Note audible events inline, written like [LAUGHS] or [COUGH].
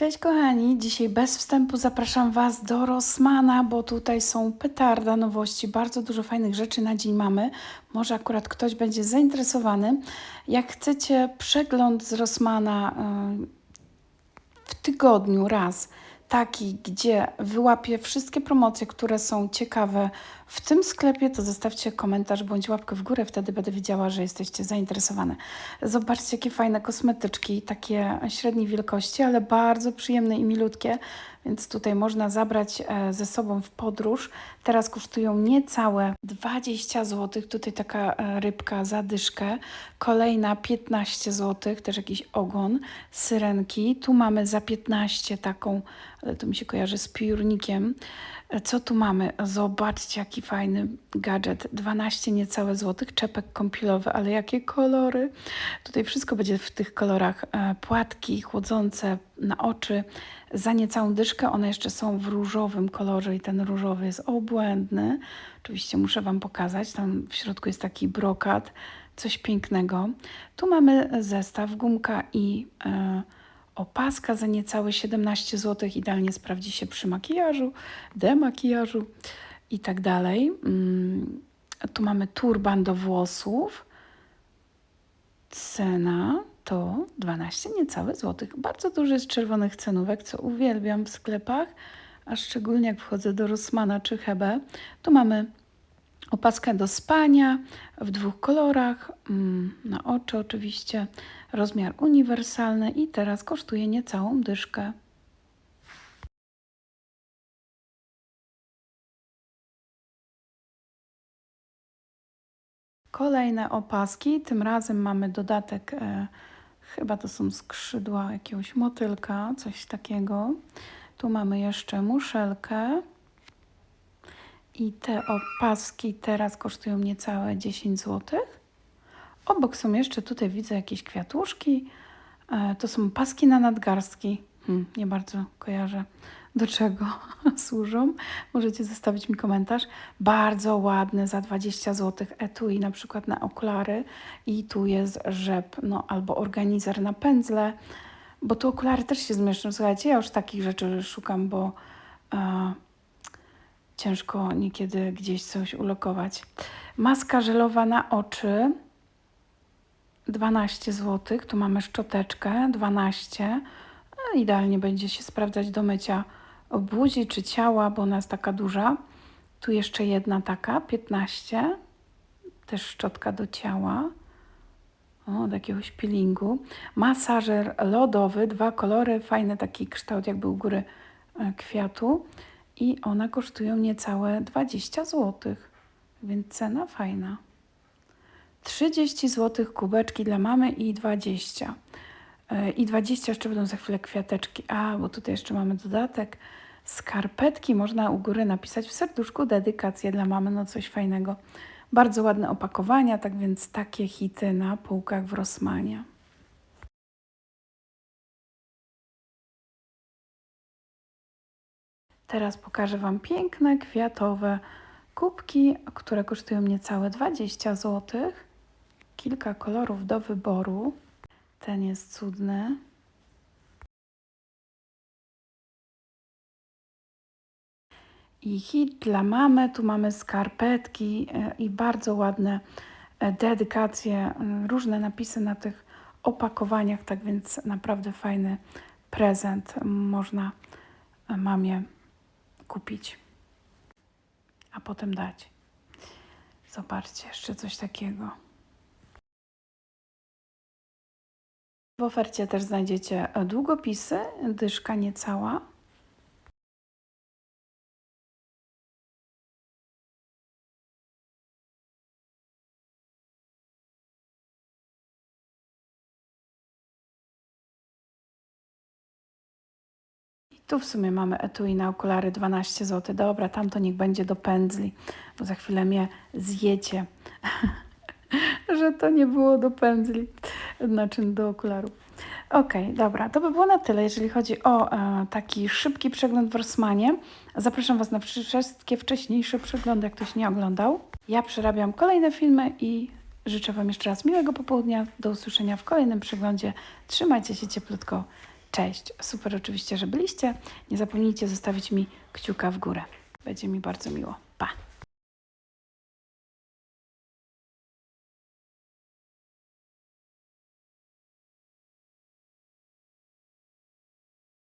Cześć kochani, dzisiaj bez wstępu zapraszam Was do Rossmana, bo tutaj są petarda nowości, bardzo dużo fajnych rzeczy na dzień mamy. Może akurat ktoś będzie zainteresowany. Jak chcecie przegląd z Rossmana y, w tygodniu raz, taki, gdzie wyłapię wszystkie promocje, które są ciekawe w tym sklepie, to zostawcie komentarz bądź łapkę w górę, wtedy będę wiedziała, że jesteście zainteresowane. Zobaczcie, jakie fajne kosmetyczki, takie średniej wielkości, ale bardzo przyjemne i milutkie, więc tutaj można zabrać e, ze sobą w podróż. Teraz kosztują niecałe 20 zł, tutaj taka e, rybka za dyszkę, kolejna 15 zł, też jakiś ogon, syrenki. Tu mamy za 15 taką, ale to mi się kojarzy z piórnikiem. E, Co tu mamy? Zobaczcie, jaki fajny gadżet. 12 niecałe złotych, czepek kąpielowy, ale jakie kolory. Tutaj wszystko będzie w tych kolorach. E, Płatki chłodzące na oczy za niecałą dyszkę. One jeszcze są w różowym kolorze i ten różowy jest obłędny. Oczywiście muszę Wam pokazać. Tam w środku jest taki brokat, coś pięknego. Tu mamy zestaw, gumka i e, opaska za niecałe 17 zł. Idealnie sprawdzi się przy makijażu, demakijażu i tak dalej. Mm, Tu mamy turban do włosów. Cena to 12 niecałe złotych. Bardzo dużo jest czerwonych cenówek, co uwielbiam w sklepach, a szczególnie jak wchodzę do Rossmana czy Hebe. Tu mamy opaskę do spania w dwóch kolorach, mm, na oczy oczywiście, rozmiar uniwersalny i teraz kosztuje niecałą dyszkę. Kolejne opaski, tym razem mamy dodatek, e, chyba to są skrzydła jakiegoś motylka, coś takiego. Tu mamy jeszcze muszelkę. I te opaski teraz kosztują niecałe 10 zł. Obok są jeszcze, tutaj widzę jakieś kwiatuszki. E, To są paski na nadgarstki. Hmm, nie bardzo kojarzę, do czego [LAUGHS] służą. Możecie zostawić mi komentarz. Bardzo ładne za 20 zł etui, na przykład na okulary. I tu jest rzep, no albo organizer na pędzle, bo tu okulary też się zmieszczą. Słuchajcie, ja już takich rzeczy szukam, bo e, ciężko niekiedy gdzieś coś ulokować. Maska żelowa na oczy 12 zł. Tu mamy szczoteczkę 12. No, idealnie będzie się sprawdzać do mycia buzi czy ciała, bo ona jest taka duża. Tu jeszcze jedna taka 15. Też szczotka do ciała. O, jakiegoś peelingu. Masażer lodowy, dwa kolory, fajny taki kształt jakby u góry e, kwiatu. I one kosztują niecałe 20 zł, więc cena fajna. 30 zł kubeczki dla mamy i 20. E, I 20 jeszcze będą za chwilę kwiateczki. A, bo tutaj jeszcze mamy dodatek. Skarpetki można u góry napisać w serduszku dedykację dla mamy, no coś fajnego. Bardzo ładne opakowania, tak więc takie hity na półkach w Rossmanie. Teraz pokażę Wam piękne kwiatowe kubki, które kosztują niecałe 20 zł. Kilka kolorów do wyboru. Ten jest cudny. I hit dla mamy. Tu mamy skarpetki e, i bardzo ładne e, dedykacje, e, różne napisy na tych opakowaniach, tak więc naprawdę fajny prezent można mamie kupić, a potem dać. Zobaczcie, jeszcze coś takiego. W ofercie też znajdziecie długopisy, dyszka niecała. Tu w sumie mamy etui na okulary 12 zł. Dobra, tam to niech będzie do pędzli, bo za chwilę mnie zjecie, [LAUGHS] że to nie było do pędzli, znaczy do okularów. Okej, dobra, to by było na tyle, jeżeli chodzi o e, taki szybki przegląd w Rossmanie. Zapraszam Was na wszystkie wcześniejsze przeglądy, jak ktoś nie oglądał. Ja przerabiam kolejne filmy i życzę Wam jeszcze raz miłego popołudnia. Do usłyszenia w kolejnym przeglądzie. Trzymajcie się cieplutko. Cześć. Super oczywiście, że byliście. Nie zapomnijcie zostawić mi kciuka w górę. Będzie mi bardzo miło. Pa!